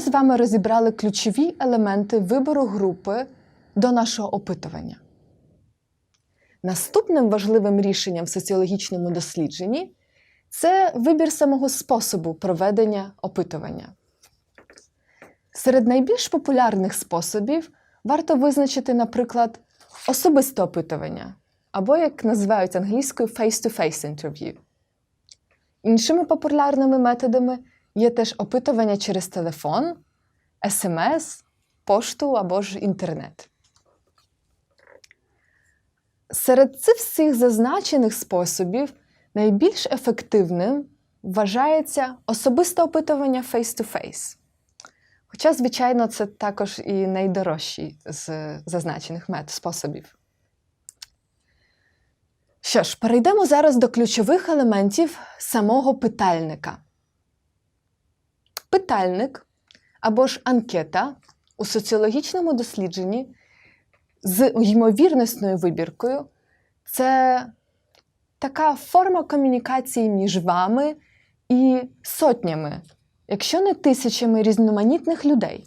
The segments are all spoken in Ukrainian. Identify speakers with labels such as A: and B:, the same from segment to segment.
A: ми з вами розібрали ключові елементи вибору групи до нашого опитування. Наступним важливим рішенням в соціологічному дослідженні це вибір самого способу проведення опитування. Серед найбільш популярних способів варто визначити, наприклад, особисте опитування, або, як називають англійською, face-to-face interview. Іншими популярними методами є теж опитування через телефон, смс, пошту або ж інтернет. Серед цих всіх зазначених способів найбільш ефективним вважається особисте опитування face-to-face. Хоча, звичайно, це також і найдорожчий з зазначених мет способів. Що ж, перейдемо зараз до ключових елементів самого питальника. Питальник або ж анкета у соціологічному дослідженні з ймовірносною вибіркою це така форма комунікації між вами і сотнями, якщо не тисячами різноманітних людей.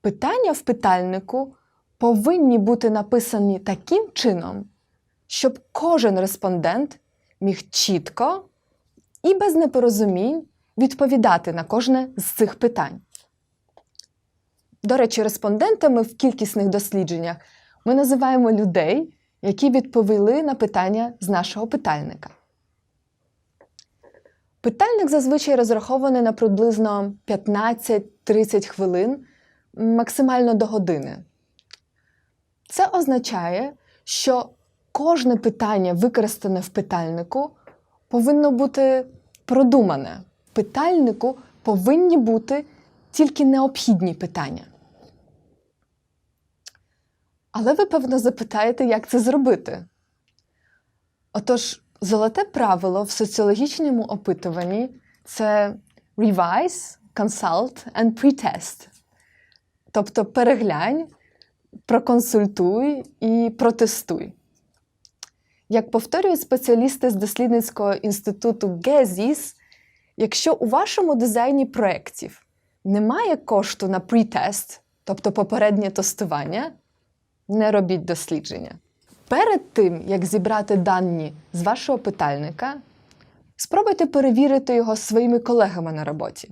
A: Питання в питальнику повинні бути написані таким чином, щоб кожен респондент міг чітко і без непорозумінь відповідати на кожне з цих питань. До речі, респондентами в кількісних дослідженнях ми називаємо людей, які відповіли на питання з нашого питальника. Питальник зазвичай розрахований на приблизно 15-30 хвилин, максимально до години. Це означає, що кожне питання, використане в питальнику, повинно бути продумане. Питальнику повинні бути тільки необхідні питання. Але ви, певно, запитаєте, як це зробити. Отож, золоте правило в соціологічному опитуванні це revise, consult and pretest. Тобто переглянь, проконсультуй і протестуй. Як повторюють спеціалісти з дослідницького інституту ГЕЗІС, якщо у вашому дизайні проєктів немає кошту на претест, тобто попереднє тестування, не робіть дослідження. Перед тим, як зібрати дані з вашого питальника, спробуйте перевірити його своїми колегами на роботі.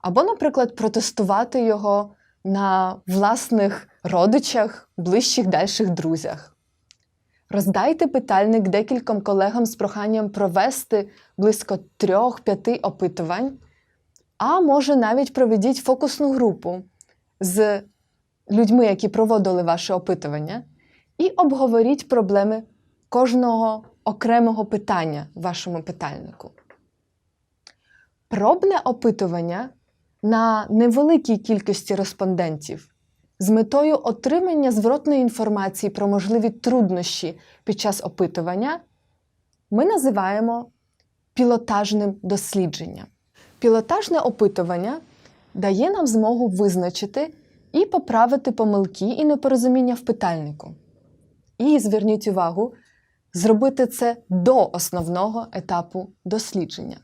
A: Або, наприклад, протестувати його на власних родичах, ближчих дальших друзях. Роздайте питальник декільком колегам з проханням провести близько 3-5 опитувань, а може навіть проведіть фокусну групу з людьми, які проводили ваше опитування, і обговоріть проблеми кожного окремого питання вашому питальнику. Пробне опитування на невеликій кількості респондентів з метою отримання зворотної інформації про можливі труднощі під час опитування ми називаємо пілотажним дослідженням. Пілотажне опитування дає нам змогу визначити і поправити помилки і непорозуміння в питальнику. І зверніть увагу, зробити це до основного етапу дослідження.